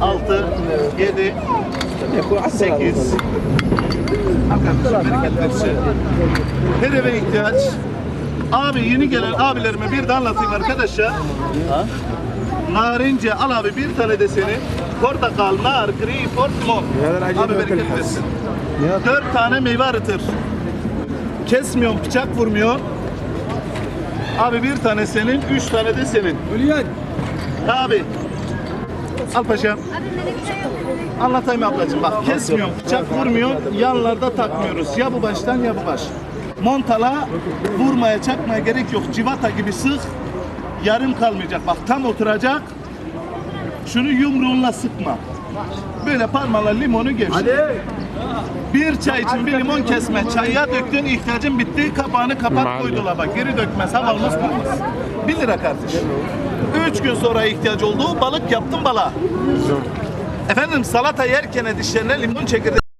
6, 7, 8. Arkadaşlar bereket versin. Her eve ihtiyaç. Abi yeni gelen abilerime bir de anlatayım arkadaşlar. Narince al abi bir tane de senin. Portakal, nar, gri, portmon. Abi bereket versin. Dört tane meyve arıtır. Kesmiyorsun, bıçak vurmuyor. Abi bir tane senin, üç tane de senin. Abi. Al paşam. Anlatayım ablacığım bak kesmiyorum, bıçak vurmuyor, yanlarda takmıyoruz. Ya bu baştan ya bu baş. Montala vurmaya çakmaya gerek yok. Civata gibi sık, yarım kalmayacak. Bak tam oturacak. Şunu yumruğunla sıkma. Böyle parmağınla limonu gevşet. Bir çay için bir limon kesme. Çaya döktün ihtiyacın bitti. Kapağını kapat koy dolaba. Geri dökmez. Hava olmaz olmaz. 1 lira kardeş. Üç gün sonra ihtiyaç olduğu balık yaptım bala. Efendim salata yerken dişlerine limon çekirdeği